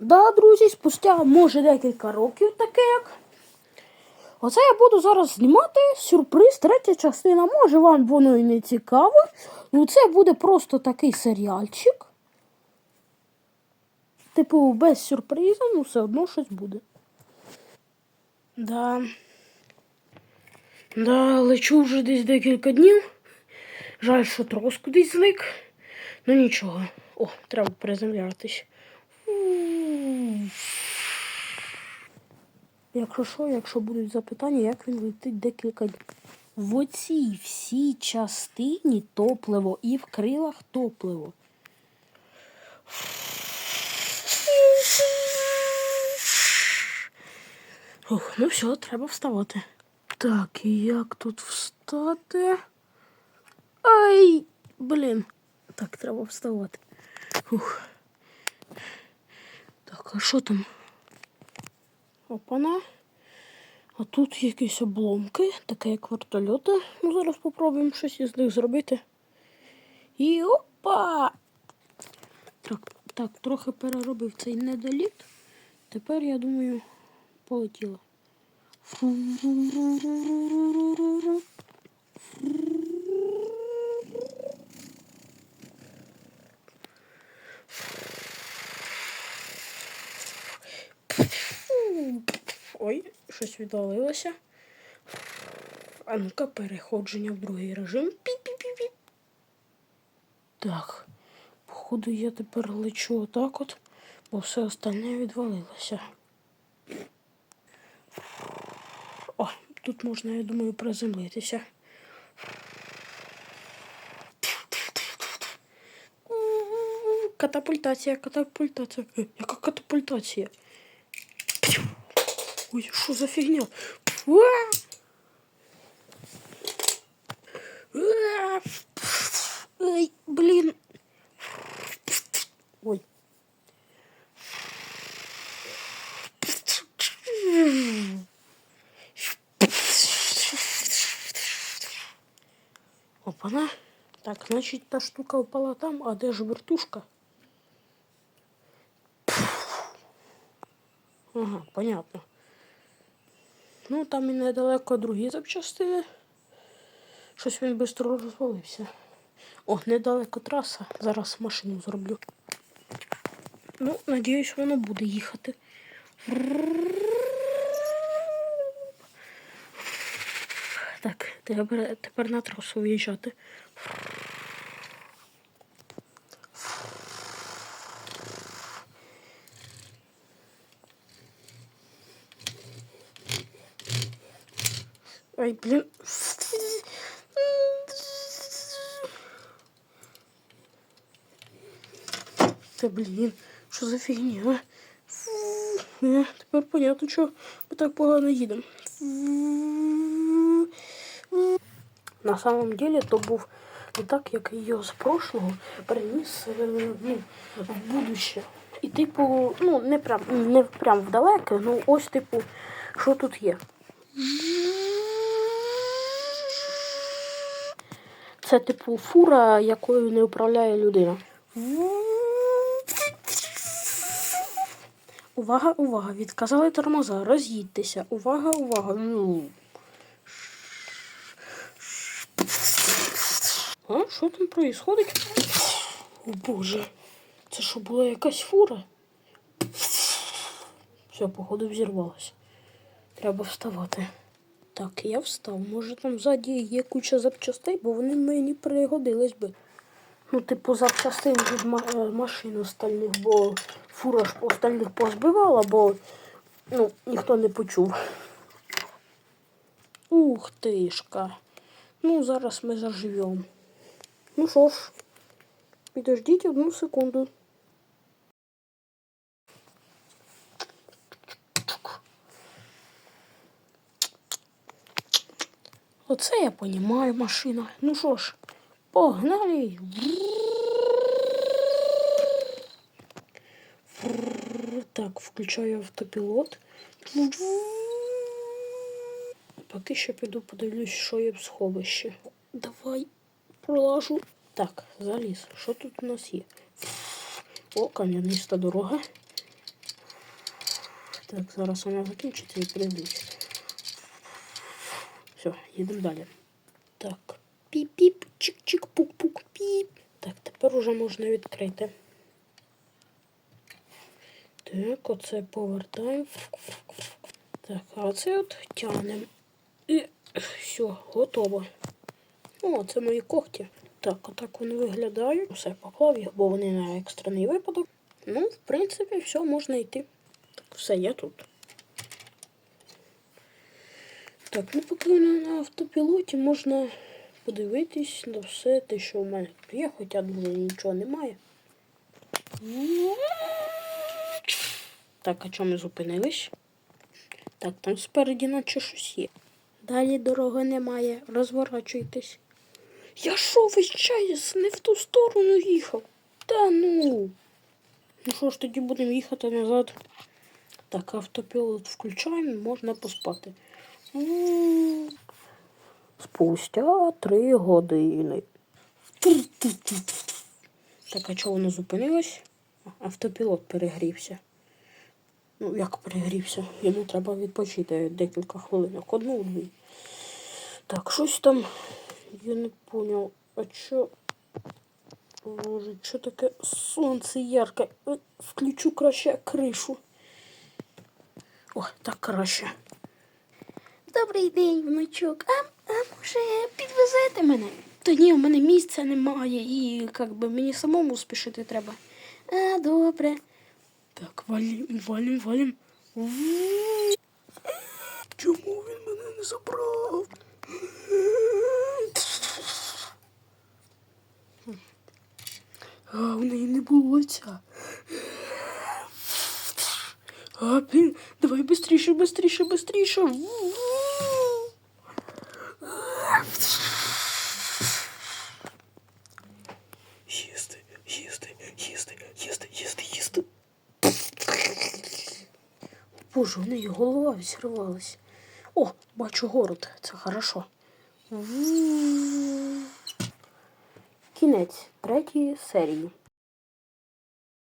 Да, друзі, спустя може декілька років таке як. Оце я буду зараз знімати сюрприз, третя частина. Може вам воно і не цікаво. Ну це буде просто такий серіальчик. Типу, без сюрпризу, ну все одно щось буде. Да. Да, лечу вже десь декілька днів. Жаль, що трос кудись зник. Ну нічого. О, треба приземлятись. Якщо що, якщо будуть запитання, як він летить декілька днів. В оцій всій частині топливо і в крилах топливо. Ох, ну все, треба вставати. Так, і як тут встати? Ай, блін. Так, треба вставати. Ух. Так, а що там? Опана. А тут якісь обломки, таке як вертольоти. Ну, зараз спробуємо щось із них зробити. І опа! Так, так, трохи переробив цей недоліт. Тепер, я думаю, полетіло. Ой, щось відвалилося. А ну-ка, переходження в другий режим. Пі-пі-пі-пі. Так, походу я тепер лечу отак от, бо все остальне відвалилося. О, тут можна, я думаю, приземлитися. Катапультація, катапультація. Е, Яка катапультація? Ой, що за! Уа! Ай, блін. Ой. Опана. Так, значить, та штука впала там, а де ж вертушка? Ага, понятно. Ну, там і недалеко другі запчастини. Щось він швидко розвалився. О, недалеко траса. Зараз машину зроблю. Ну, надіюсь, воно буде їхати. Так, тепер, тепер на трасу виїжджати. Ай, блін. Та блін, що за фігня? а? Е, Тепер понятно, що ми так погано їдемо. На самом деле то був не так, як його з прошлого переніс е, ну, в будуще. І типу, ну, не прям, не прям вдалеке, ну ось типу, що тут є. Це типу фура, якою не управляє людина. Увага, увага! Відказали тормоза, роз'їдьтеся. Увага, увага. Ну. А, що там происходить? О боже, це що була якась фура? Все, походу, взірвалося. Треба вставати. Так, я встав. Може там ззаді є куча запчастей, бо вони мені пригодились би. Ну, типу, запчастин від е, машин остальних, бо фура остальних позбивала, бо ну, ніхто не почув. Ух тишка. Ну, зараз ми заживемо. Ну що ж, підождіть одну секунду. Оце я понімаю машина. Ну що ж, погнали. Так, включаю автопілот. Поки що піду подивлюсь, що є в сховищі. Давай пролажу. Так, заліз. Що тут у нас є? О, кам'яниста дорога. Так, зараз вона закінчиться і прийдуть. Все, їдемо далі. Так. Піп-піп, чик-чик, пук-пук, піп. Так, тепер уже можна відкрити. Так, оце повертаємо. Так, а оце от тягнемо. І все, готово. О, це мої когті. Так, отак вони виглядають. Все, поклав їх, бо вони на екстрений випадок. Ну, в принципі, все, можна йти. Так, все, я тут. Так, ну поки вона на автопілоті, можна подивитись на все те, що в мене є, хоча дуже нічого немає. Так, а чому ми зупинились? Так, там спереді наче щось є. Далі дороги немає, розворачуйтесь. Я що весь час не в ту сторону їхав? Та ну. Ну що ж тоді будемо їхати назад? Так, автопілот включаємо, можна поспати. Спустя три години. Так, а чого воно зупинилось? Автопілот перегрівся. Ну, як перегрівся? Йому треба відпочити декілька хвилинок. Одну дві. Так, щось там. Я не поняв. А що. Боже, що таке сонце ярке? Е, Включу краще кришу. О, так краще Добрий день, внучок. А, а може підвезете мене? Та ні, у мене місця немає і як би мені самому спішити треба. А, добре. Так, валім, валім, валім. Чому він мене не забрав? А, в неї не було лиця. А, блін, давай быстріше, быстріше, быстріше. Боже, у неї голова взірвалась. О, бачу город, це хорошо. Кінець третьої серії.